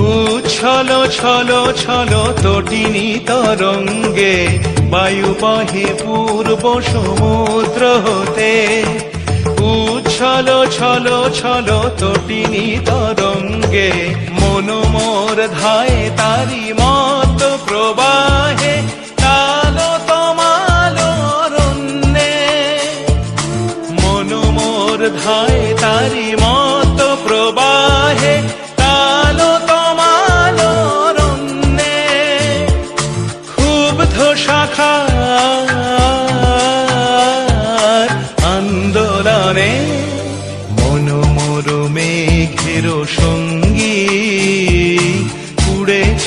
উচ্ছল, ছল ছল তটিনী তরঙ্গে, বায়ু বহে পূর্ব সমুদ্র হতে। উচ্ছল, ছল ছল তটিনী তরঙ্গে মনোমোর ধায় তারি মত প্রবাহে